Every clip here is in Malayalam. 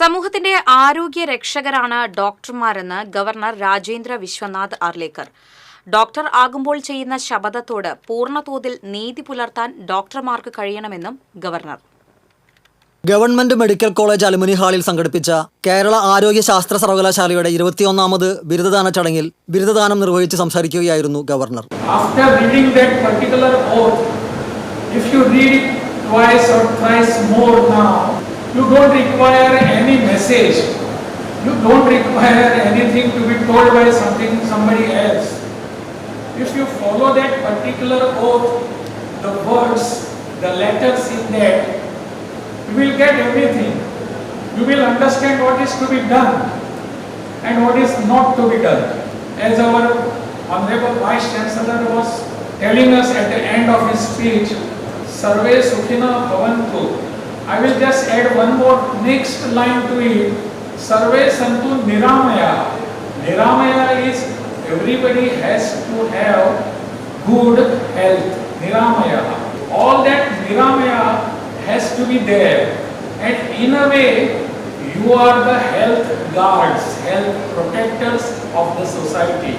സമൂഹത്തിന്റെ ആരോഗ്യ രക്ഷകരാണ് ഡോക്ടർമാരെന്ന് ഗവർണർ രാജേന്ദ്ര വിശ്വനാഥ് അർലേക്കർ. ഡോക്ടർ ആകുമ്പോൾ ചെയ്യുന്ന ശപഥത്തോട് പൂർണതോതിൽ നീതി പുലർത്താൻ ഡോക്ടർമാർക്ക് കഴിയണമെന്നും governor. Government medical college alumni ഹാളിൽ സംഘടിപ്പിച്ച കേരള ആരോഗ്യ ശാസ്ത്ര സർവകലാശാലയുടെ ഇരുപത്തിയൊന്നാമത് ബിരുദദാന ചടങ്ങിൽ ബിരുദദാനം നിർവഹിച്ച് സംസാരിക്കുകയായിരുന്നു governor. After reading that particular oath, if you read it twice or thrice more now, you don't require any message. You don't require anything to be told by something somebody else. If you follow that particular oath, the words, the letters in that, you will get everything. You will understand what is to be done and what is not to be done. As our Honorable Vice Chancellor was telling us at the end of his speech, Sarve Sukhina Bhavantu. I will just add one more next line to it. Sarve Santu Niramaya. Niramaya is everybody has to have good health. Niramaya. All that Niramaya has to be there. And in a way, you are the health guards, health protectors of the society.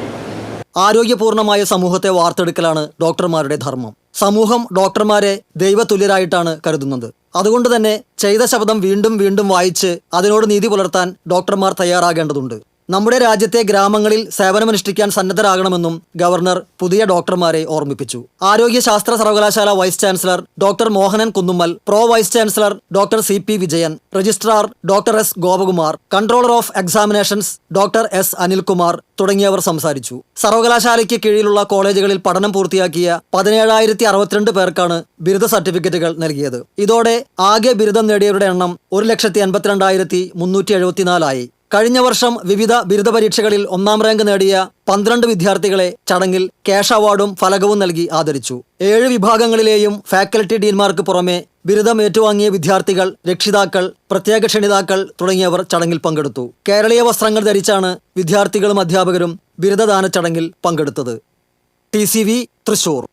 ആരോഗ്യപൂർണമായ സമൂഹത്തെ വാർത്തെടുക്കലാണ് ഡോക്ടർമാരുടെ ധർമ്മം സമൂഹം ഡോക്ടർമാരെ ദൈവതുല്യരായിട്ടാണ് കരുതുന്നത്. അതുകൊണ്ട് തന്നെ ചെയ്ത ശബ്ദം വീണ്ടും വീണ്ടും വായിച്ച് അതിനോട് നീതി പുലർത്താൻ ഡോക്ടർമാർ തയ്യാറാകേണ്ടതുണ്ട്. നമ്മുടെ രാജ്യത്തെ ഗ്രാമങ്ങളിൽ സേവനമനുഷ്ഠിക്കാൻ സന്നദ്ധരാകണമെന്നും ഗവർണർ പുതിയ ഡോക്ടർമാരെ ഓർമ്മിപ്പിച്ചു. ആരോഗ്യശാസ്ത്ര സർവകലാശാല vice chancellor doctor Mohanan Kunnummal pro vice chancellor doctor C. P. Vijayan registrar doctor S. Gopakumar controller of examinations doctor S. Anilkumar തുടങ്ങിയവർ സംസാരിച്ചു. സർവകലാശാലയ്ക്ക് കീഴിലുള്ള കോളേജുകളിൽ പഠനം പൂർത്തിയാക്കിയ പതിനേഴായിരത്തി അറുപത്തിരണ്ട് പേർക്കാണ് ബിരുദ സർട്ടിഫിക്കറ്റുകൾ നൽകിയത്. ഇതോടെ ആകെ ബിരുദം നേടിയവരുടെ എണ്ണം ഒരു ലക്ഷത്തി എൺപത്തിരണ്ടായിരത്തി മുന്നൂറ്റി എഴുപത്തിനാലായി കഴിഞ്ഞ വർഷം വിവിധ ബിരുദ പരീക്ഷകളിൽ ഒന്നാം റാങ്ക് നേടിയ പന്ത്രണ്ട് വിദ്യാർത്ഥികളെ ചടങ്ങിൽ ക്യാഷ് അവാർഡും ഫലകവും നൽകി ആദരിച്ചു. ഏഴ് വിഭാഗങ്ങളിലെയും ഫാക്കൽറ്റി ഡീൻമാർക്ക് പുറമെ ബിരുദം ഏറ്റുവാങ്ങിയ വിദ്യാർത്ഥികൾ രക്ഷിതാക്കൾ പ്രത്യേക ക്ഷണിതാക്കൾ തുടങ്ങിയവർ ചടങ്ങിൽ പങ്കെടുത്തു. കേരളീയ വസ്ത്രങ്ങൾ ധരിച്ചാണ് വിദ്യാർത്ഥികളും അധ്യാപകരും ബിരുദദാന ചടങ്ങിൽ പങ്കെടുത്തത്. ടി തൃശൂർ.